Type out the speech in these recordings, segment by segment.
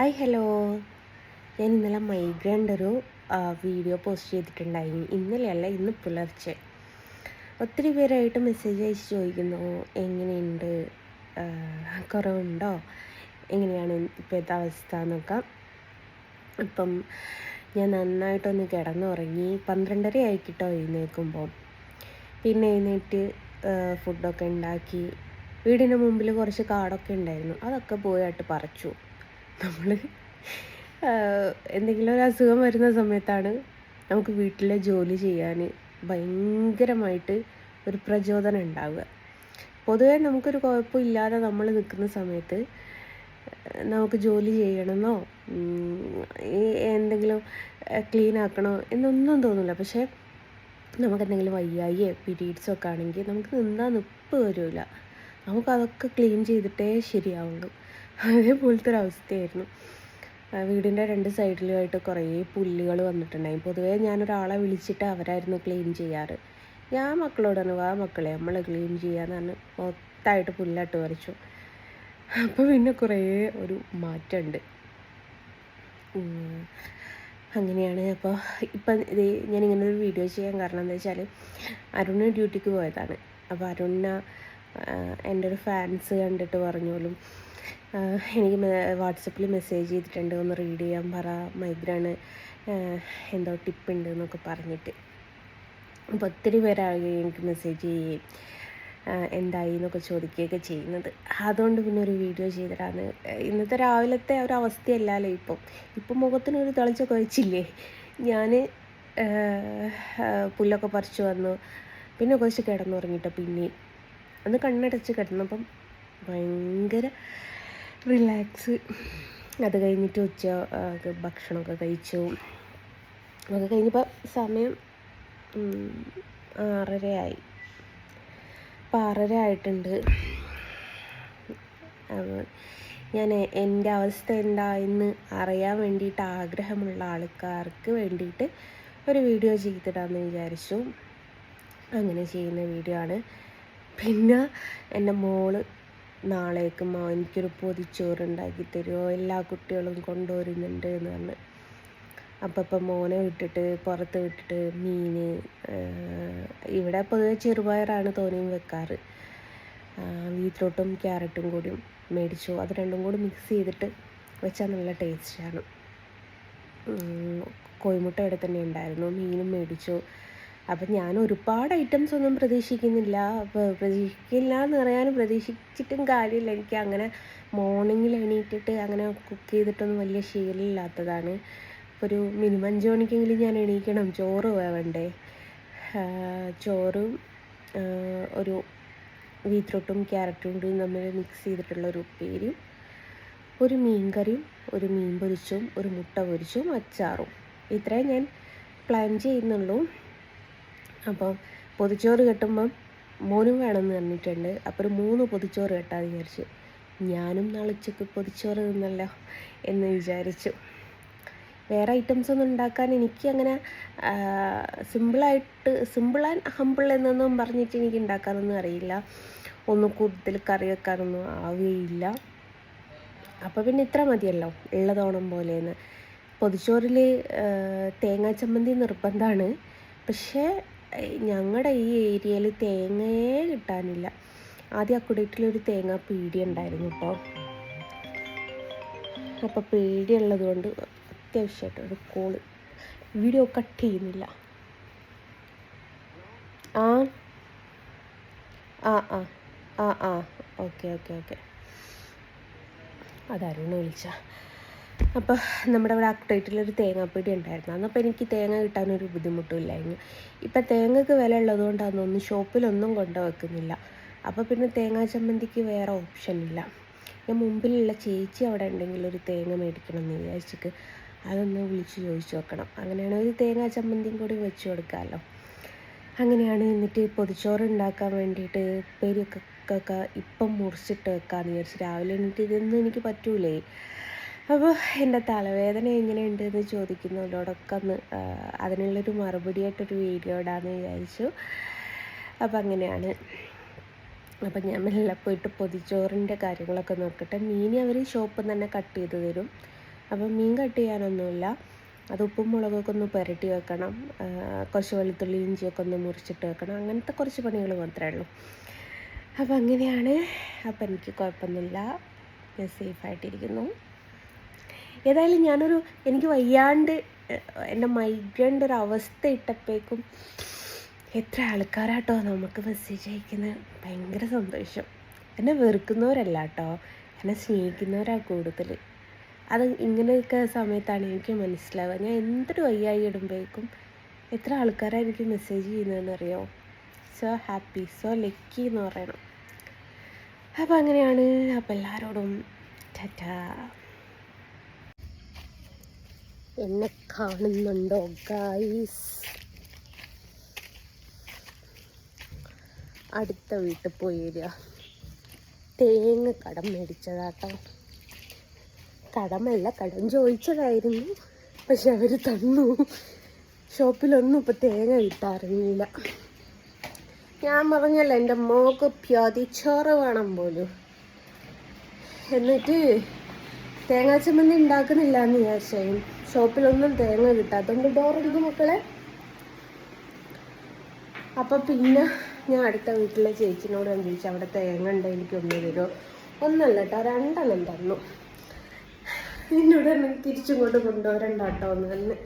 Hi hello ഞാൻ ഇന്നലെ മൈഗ്രന്റെ ഒരു വീഡിയോ പോസ്റ്റ് ചെയ്തിട്ടുണ്ടായിരുന്നു. ഇന്നലെയല്ല ഇന്ന് പുലർച്ചെ. ഒത്തിരി പേരായിട്ട് മെസ്സേജ് അയച്ച് ചോദിക്കുന്നു എങ്ങനെയുണ്ട്? കുറവുണ്ടോ? എങ്ങനെയാണ് ഇപ്പോഴത്തെ അവസ്ഥ? എന്നൊക്കെ. ഇപ്പം ഞാൻ നന്നായിട്ടൊന്ന് കിടന്നുറങ്ങി പന്ത്രണ്ടര ആയിക്കിട്ടോ എഴുന്നേൽക്കുമ്പോൾ. പിന്നെ എഴുന്നേറ്റ് ഫുഡൊക്കെ ഉണ്ടാക്കി. വീടിന് മുമ്പിൽ കുറച്ച് കാടൊക്കെ ഉണ്ടായിരുന്നു. അതൊക്കെ പോയിട്ട് പറിച്ചു. നമ്മൾ എന്തെങ്കിലും ഒരു അസുഖം വരുന്ന സമയത്താണ് നമുക്ക് വീട്ടിലെ ജോലി ചെയ്യാൻ ഭയങ്കരമായിട്ട് ഒരു പ്രചോദനം ഉണ്ടാവുക. പൊതുവേ നമുക്കൊരു കുഴപ്പമില്ലാതെ നമ്മൾ നിൽക്കുന്ന സമയത്ത് നമുക്ക് ജോലി ചെയ്യണമെന്നോ എന്തെങ്കിലും ക്ലീൻ ആക്കണോ എന്നൊന്നും തോന്നില്ല പക്ഷേ നമുക്ക് എന്തെങ്കിലും വയ്യായിയോ പീരീഡ്സോ ഒക്കെ ആണെങ്കിൽ നമുക്ക് നിന്നാൽ നിപ്പ് വരില്ല നമുക്കതൊക്കെ ക്ലീൻ ചെയ്തിട്ടേ ശരിയാവുള്ളൂ. അതേപോലത്തെ ഒരവസ്ഥയായിരുന്നു. വീടിന്റെ രണ്ട് സൈഡിലുമായിട്ട് കുറേ പുല്ലുകൾ വന്നിട്ടുണ്ടായി. പൊതുവേ ഞാനൊരാളെ വിളിച്ചിട്ട് അവരായിരുന്നു ക്ലീൻ ചെയ്യാറ്. ഞാൻ മക്കളോടാണ് വാ മക്കളെ നമ്മൾ ക്ലീൻ ചെയ്യാന്ന് പറഞ്ഞ് മൊത്തമായിട്ട് പുല്ലട്ട് വരച്ചു അപ്പോൾ പിന്നെ കുറേ ഒരു മാറ്റമുണ്ട്. അങ്ങനെയാണ്. അപ്പോൾ ഇപ്പം ഇത് ഞാനിങ്ങനെ ഒരു വീഡിയോ ചെയ്യാൻ കാരണം എന്താ വെച്ചാൽ അരുണ് ഡ്യൂട്ടിക്ക് പോയതാണ്. അപ്പോൾ അരുണ എന്റെ ഒരു ഫാൻസ് കണ്ടിട്ട് പറഞ്ഞോലും എനിക്ക് വാട്സപ്പിൽ മെസ്സേജ് ചെയ്തിട്ടുണ്ട് ഒന്ന് റീഡ് ചെയ്യാൻ പറ മൈഗ്രാണ് എന്തോ ടിപ്പ് ഉണ്ട് എന്നൊക്കെ പറഞ്ഞിട്ട്. അപ്പോൾ ഒത്തിരി പേരാണ് എനിക്ക് മെസ്സേജ് ചെയ്യുകയും എന്തായി എന്നൊക്കെ ചോദിക്കുകയൊക്കെ ചെയ്യുന്നത്. അതുകൊണ്ട് പിന്നെ ഒരു വീഡിയോ ചെയ്തിട്ടാണ് ഇന്നത്തെ രാവിലത്തെ ഒരു അവസ്ഥയല്ലല്ലോ ഇപ്പം? ഇപ്പം മുഖത്തിനൊരു തളിച്ച വെച്ചില്ലേ? ഞാൻ പുല്ലൊക്കെ പറിച്ചു വന്നു. പിന്നെ കുറച്ച് കിടന്നുറങ്ങിട്ടോ പിന്നെ അന്ന് കണ്ണടച്ച് കിടന്നപ്പം ഭയങ്കര റിലാക്സ് അത് കഴിഞ്ഞിട്ട് ഉച്ച ഭക്ഷണമൊക്കെ കഴിച്ചു. അത് കഴിഞ്ഞപ്പോൾ സമയം ആറരയായി. അപ്പോൾ ആറര ആയിട്ടുണ്ട്. ഞാൻ എന്റെ അവസ്ഥ എന്താ എന്ന് അറിയാൻ വേണ്ടിയിട്ട് ആഗ്രഹമുള്ള ആൾക്കാർക്ക് വേണ്ടിയിട്ട് ഒരു വീഡിയോ ചെയ്തിടാമെന്ന് വിചാരിച്ചു. അങ്ങനെ ചെയ്യുന്ന വീഡിയോ ആണ്. പിന്നെ എന്റെ മോൾ നാളേക്ക് മാ എനിക്കൊരു പൊതിച്ചോറ് ഉണ്ടാക്കി തരുമോ എല്ലാ കുട്ടികളും കൊണ്ടുവരുന്നുണ്ട് എന്ന് പറഞ്ഞ്. അപ്പം ഇപ്പം മോനെ വിട്ടിട്ട് പുറത്ത് വിട്ടിട്ട് മീൻ ഇവിടെ പൊതുവെ ചെറുപയറാണ് തോനെയും വെക്കാറ്. ബീറ്റ്റൂട്ടും ക്യാരറ്റും കൂടിയും മേടിച്ചു. അത് രണ്ടും കൂടി മിക്സ് ചെയ്തിട്ട് വെച്ചാൽ നല്ല ടേസ്റ്റാണ് കോഴിമുട്ട ഇവിടെ തന്നെ ഉണ്ടായിരുന്നു. മീനും മേടിച്ചു. അപ്പം ഞാൻ ഒരുപാട് ഐറ്റംസ് ഒന്നും പ്രതീക്ഷിക്കുന്നില്ല. പ്രതീക്ഷിക്കില്ല എന്ന് പറയാനും പ്രതീക്ഷിച്ചിട്ടും കാര്യമില്ല. എനിക്ക് അങ്ങനെ മോർണിംഗിൽ എണീറ്റിട്ട് അങ്ങനെ കുക്ക് ചെയ്തിട്ടൊന്നും വലിയ ശീലമില്ലാത്തതാണ്. ഇപ്പോൾ ഒരു മിനിമം ജോണിക്കെങ്കിലും ഞാൻ എണീക്കണം. ചോറ് വേണ്ടേ? ചോറും ഒരു ബീറ്റ്റൂട്ടും ക്യാരറ്റും കൂടി നമ്മൾ മിക്സ് ചെയ്തിട്ടുള്ള ഒരു ഉപ്പേരിയും ഒരു മീൻ കറിയും ഒരു മീൻ പൊരിച്ചും ഒരു മുട്ട പൊരിച്ചും അച്ചാറും. ഇത്രയും ഞാൻ പ്ലാൻ ചെയ്യുന്നുള്ളൂ. അപ്പോൾ പൊതിച്ചോറ് കെട്ടുമ്പം മോനും വേണമെന്ന് പറഞ്ഞിട്ടുണ്ട്. അപ്പോൾ ഒരു മൂന്ന് പൊതിച്ചോറ് കെട്ടാന്ന് വിചാരിച്ചു. ഞാനും നാളെ ഉച്ചയ്ക്ക് പൊതിച്ചോറ് തിന്നല്ലോ എന്ന് വിചാരിച്ചു. വേറെ ഐറ്റംസ് ഒന്നും ഉണ്ടാക്കാൻ എനിക്ക് അങ്ങനെ സിമ്പിളായിട്ട് സിമ്പിൾ ആൻഡ് ഹമ്പിൾ എന്നൊന്നും പറഞ്ഞിട്ട് എനിക്ക് ഉണ്ടാക്കാനൊന്നും അറിയില്ല. ഒന്നും കൂടുതൽ കറി വെക്കാനൊന്നും ആവുകയില്ല. അപ്പോൾ പിന്നെ ഇത്ര മതിയല്ലോ ഉള്ളതോണം പോലെയെന്ന്. പൊതിച്ചോറിൽ തേങ്ങാ ചമ്മന്തി നിർബന്ധമാണ്. പക്ഷേ ഞങ്ങളുടെ ഈ ഏരിയയിൽ തേങ്ങയെ കിട്ടാനില്ല. ആദ്യം അക്കുടേറ്റിലൊരു തേങ്ങ പീടി ഉണ്ടായിരുന്നു കേട്ടോ അപ്പോൾ പേടി ഉള്ളത് കൊണ്ട് അത്യാവശ്യമായിട്ട് ഒരു കോൾ. വീഡിയോ കട്ട് ചെയ്യുന്നില്ല ആ? ആ ആ. ആ ആ. Okay okay okay. അതായിരുന്നു വിളിച്ച? അപ്പോൾ നമ്മുടെ അവിടെ അക്ടേറ്റിലൊരു തേങ്ങാപ്പീടി ഉണ്ടായിരുന്നു. അന്നപ്പോൾ എനിക്ക് തേങ്ങ കിട്ടാനൊരു ബുദ്ധിമുട്ടില്ലായിരുന്നു ഇപ്പം തേങ്ങക്ക് വില ഉള്ളതുകൊണ്ട് അന്നൊന്നും ഷോപ്പിലൊന്നും കൊണ്ടു വെക്കുന്നില്ല അപ്പോൾ പിന്നെ തേങ്ങാ ചമ്മന്തിക്ക് വേറെ ഓപ്ഷൻ ഇല്ല. ഞാൻ മുമ്പിലുള്ള ചേച്ചി അവിടെ ഉണ്ടെങ്കിൽ ഒരു തേങ്ങ മേടിക്കണം എന്ന് വിചാരിച്ചിട്ട് അതൊന്ന് വിളിച്ച് ചോദിച്ചു നോക്കണം. അങ്ങനെയാണ് ഒരു തേങ്ങാ ചമ്മന്തിയും കൂടി വെച്ച് കൊടുക്കാമല്ലോ. അങ്ങനെയാണ് എന്നിട്ട് പൊതിച്ചോറ് ഉണ്ടാക്കാൻ വേണ്ടിയിട്ട് ഒക്കെ ഇപ്പം മുറിച്ചിട്ട് വെക്കാമെന്ന് വിചാരിച്ചു രാവിലെ എണീറ്റ് ഇതൊന്നും എനിക്ക് പറ്റൂലേ. അപ്പോൾ എന്റെ തലവേദന എങ്ങനെയുണ്ട് എന്ന് ചോദിക്കുന്നതിനോടൊക്കെ ഒന്ന് അതിനുള്ളൊരു മറുപടിയായിട്ടൊരു വീഡിയോ ഇടാമെന്ന് വിചാരിച്ചു. അപ്പം അങ്ങനെയാണ്. അപ്പം ഞാൻ മെല്ലെ പോയിട്ട് പൊതിച്ചോറിന്റെ കാര്യങ്ങളൊക്കെ നോക്കട്ടെ. മീൻ അവർ ഷോപ്പിൽ തന്നെ കട്ട് ചെയ്ത് തരും. അപ്പം മീൻ കട്ട് ചെയ്യാനൊന്നുമില്ല. അത് ഉപ്പും മുളകൊക്കെ ഒന്ന് പുരട്ടി വെക്കണം. കുറച്ച് വെളുത്തുള്ളി ഇഞ്ചിയൊക്കെ ഒന്ന് മുറിച്ചിട്ട് വെക്കണം. അങ്ങനത്തെ കുറച്ച് പണികൾ മാത്രമേ ഉള്ളൂ. അപ്പം അങ്ങനെയാണ്. അപ്പം എനിക്ക് കുഴപ്പമൊന്നുമില്ല. ഞാൻ സേഫായിട്ടിരിക്കുന്നു ഏതായാലും ഞാനൊരു എനിക്ക് വയ്യാണ്ട് എന്റെ മൈഗ്രന്റെ ഒരു അവസ്ഥ ഇട്ടപ്പോഴേക്കും എത്ര ആൾക്കാരാട്ടോ നമുക്ക് മെസ്സേജ് അയക്കുന്നത് ഭയങ്കര സന്തോഷം. എന്നെ വെറുക്കുന്നവരല്ല കേട്ടോ എന്നെ സ്നേഹിക്കുന്നവരാണ് കൂടുതൽ അത് ഇങ്ങനെയൊക്കെ സമയത്താണ് എനിക്ക് മനസ്സിലാവുക. ഞാൻ എന്തൊരു വയ്യായി ഇടുമ്പോഴേക്കും എത്ര ആൾക്കാരാണ് എനിക്ക് മെസ്സേജ് ചെയ്യുന്നതെന്ന് അറിയോ സോ ഹാപ്പി സോ ലക്കി എന്ന് പറയണം. അപ്പോൾ അങ്ങനെയാണ്. അപ്പോൾ എല്ലാവരോടും ടാറ്റാ. എന്നെ കാണുന്നുണ്ടോ ഗായ്സ് അടുത്ത വീട്ടിൽ പോയി വരിക. തേങ്ങ കടം മേടിച്ചതാട്ടോ. കടമല്ല കടം ചോദിച്ചതായിരുന്നു. പക്ഷെ അവർ തന്നു. ഷോപ്പിലൊന്നും ഇപ്പം തേങ്ങ കിട്ടാറില്ല. ഞാൻ പറഞ്ഞല്ലോ എന്റെ മോക്ക് പ്യാതിച്ചോറ് വേണം പോലും. എന്നിട്ട് തേങ്ങാ ചമ്മന്തി ഉണ്ടാക്കുന്നില്ല എന്ന് വിചാരിച്ചു ഷോപ്പിലൊന്നും തേങ്ങ കിട്ടാത്തതുകൊണ്ട് ഡോറടിക്കും മക്കളെ. അപ്പൊ പിന്നെ ഞാൻ അടുത്ത വീട്ടിലെ ചേച്ചിനോട് ഞാൻ ചോദിച്ചു അവിടെ തേങ്ങ ഉണ്ട്? എനിക്ക് ഒന്ന് തരുമോ? ഒന്നല്ല കേട്ടോ രണ്ടെണ്ണം തന്നു. എന്നോട് തിരിച്ചും കൊണ്ട് കൊണ്ടുവരണ്ട കേട്ടോ ഒന്ന് തന്നെ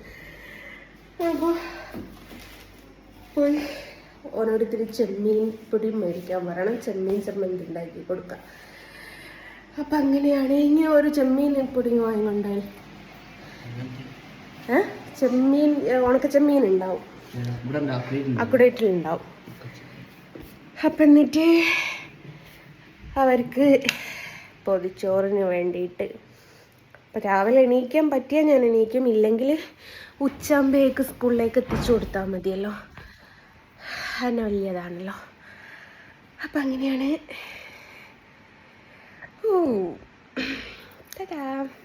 പോയി ഓരോരുത്തർ ചെമ്മീൻ പൊടി മേടിക്കാൻ വരണം ചെമ്മീൻ ചമ്മന്തി ഉണ്ടാക്കി കൊടുക്കാം. അപ്പം അങ്ങനെയാണ് ഇനി ഒരു ചെമ്മീൻ പൊടിങ് വാങ്ങിക്കൊണ്ടാൽ. ചെമ്മീൻ ഉണക്ക ചെമ്മീൻ ഉണ്ടാവും. അക്കുടേറ്റിലുണ്ടാവും അപ്പം എന്നിട്ട് അവർക്ക് പൊതിച്ചോറിന് വേണ്ടിയിട്ട്. അപ്പം രാവിലെ എണീക്കാൻ പറ്റിയാൽ ഞാൻ എണീക്കും. ഇല്ലെങ്കിൽ ഉച്ചാമ്പേക്ക് സ്കൂളിലേക്ക് എത്തിച്ചു കൊടുത്താൽ മതിയല്ലോ. അതിന് വലിയതാണല്ലോ. അപ്പം അങ്ങനെയാണ് ഓ തരാ